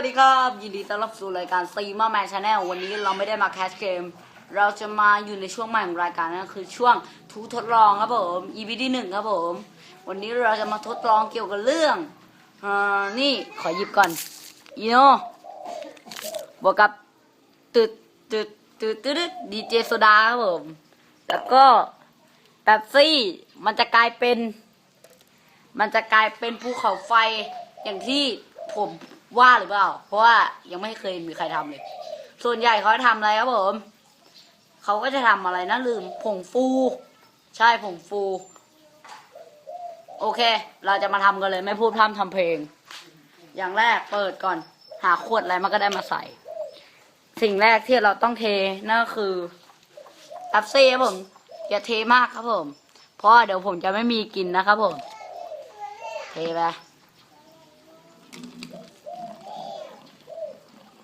วัสดีครับ ยินดีต้อนรับสู่รายการซีมาแมนชาแนลวันนี้เราไม่ได้มาแคสเกม เราจะมาอยู่ในช่วงใหม่ของรายการนั่นคือช่วงทูทดลองครับผม EP ที่หนึ่งครับผม วันนี้เราจะมาทดลองเกี่ยวกับเรื่องอนี่ขอหยิบก่อนอีโนบวกกับตึดตึดตึดตึดดีเจโซดาครับผม แล้วก็แป๊บซี่มันจะกลายเป็น มันจะกลายเป็นภูเขาไฟอย่างที่ผม ว่าหรือเปล่า เพราะว่ายังไม่เคยมีใครทำเลย ส่วนใหญ่เขาจะทำอะไรครับผมเขาก็จะทำอะไรนะลืมผงฟู ใช่ผงฟู โอเค เราจะมาทำกันเลยไม่พูดพร่ำทำเพลง อย่างแรกเปิดก่อน หาขวดอะไรมันก็ได้มาใส่ สิ่งแรกที่เราต้องเทนั่นก็คือแป๊บซี่ครับผมอย่าเทมากครับผม เพราะเดี๋ยวผมจะไม่มีกินนะครับผม เทไป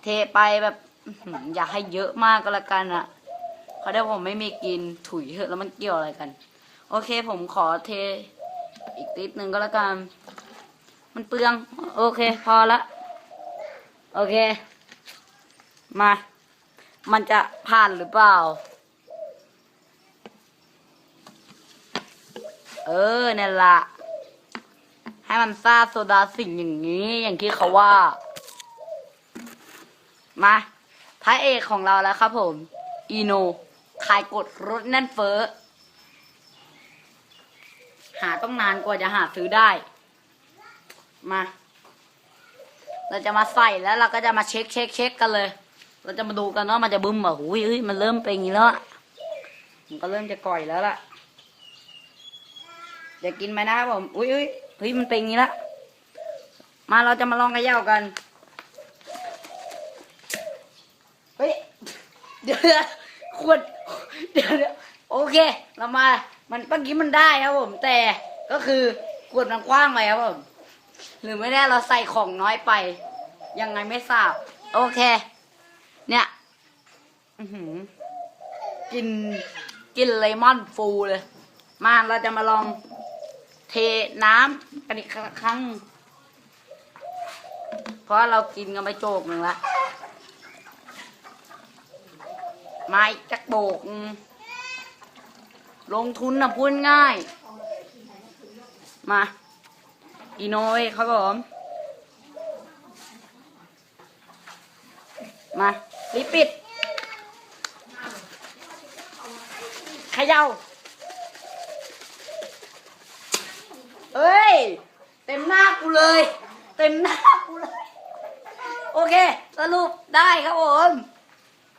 เทไปแบบอื้อหืออยากให้เยอะมากก็แล้วกันอะเพราะเดี๋ยวผมไม่มีกินถุยเถอะแล้วมันเกี่ยวอะไรกัน โอเคผมขอเท อีกนิดนึงก็แล้วกัน มันเปลือง โอเค พอละ โอเค มา มันจะผ่านหรือเปล่า เออนั่นละให้มันซาโซดาสิ่งอย่างนี้ อย่างที่เขาว่า มาพระเอกของเราแล้วครับผม อีโนขายกดรถแน่นเฟ้อ หาต้องนานกว่าจะหาซื้อได้ มา เราจะมาใส่แล้วเราก็จะมาเช็คเช็คเช็คกันเลย เราจะมาดูกันว่ามันจะบึ้มเหรอหูยเฮ้ยมันเริ่มเป็นอย่างนี้แล้วมันก็เริ่มจะก่อยแล้วล่ะเดี๋ยวกินไหมนะครับผม อุ้ยอุ้ยเฮ้ยมันเป็นอย่างนี้ละ มาเราจะมาลองเขย่ากัน เฮ้ย เดี๋ยวนะขวดเดี๋ยวนะโอเค เรามา มันเมื่อกี้มันได้ครับผม แต่ก็คือขวดมันกว้างไปครับผม หรือไม่แน่เราใส่ของน้อยไป ยังไงไม่ทราบ โอเค เนี่ยอืกิน กินเลมอนฟูเลย มาเราจะมาลองเทน้ำกันอีกครั้ง เพราะเรากินกันไปโจกหนึ่งละ ไมาอีกจักโบก ลงทุนนะพูดง่าย มาอีโนยครับผมมารีบปิดขย่าเอ้ย เต็มหน้ากูเลย เต็มหน้ากูเลย โอเค สรุปได้ครับผม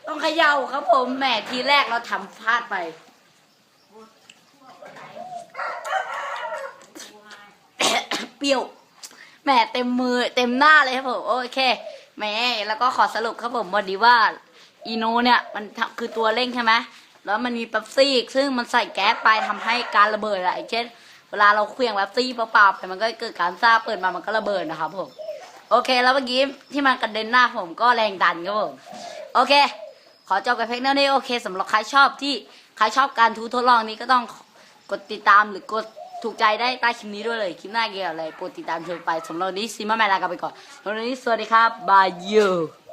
ต้องเขย่าครับผมแหมทีแรกเราทำพลาดไป เปรี้ยวแหมเต็มมือเต็มหน้าเลยครับผมโอเคแหมแล้วก็ขอสรุปครับผมวันนี้ว่าอีโนเนี่ยมันทำคือตัวเร่งใช่ไหมแล้วมันมีเป๊ปซี่ซึ่งมันใส่แก๊สไปทำให้การระเบิดอะอย่างเช่น เวลาเราเคลื่องเป๊ปซี่เปล่าๆไปมันก็เกิดการซ่าเปิดมามันก็ระเบิดนะครับผม โอเค แล้วเมื่อกี้ที่มันกระเด็นหน้าผมก็แรงดันครับผม โอเค ขอจบกับเพลงเท่านี้โอเคสำหรับใครชอบที่ใครชอบการทูทดลองนี้ก็ต้องกดติดตามหรือกดถูกใจได้ใต้คลิปนี้ด้วยเลย คลิปหน้าเกี่ยวอะไรโปรดติดตามชมไปสำหรับวันนี้ซีมาแมนลากันไปก่อนสำหรับวันนี้สวัสดีครับบายยู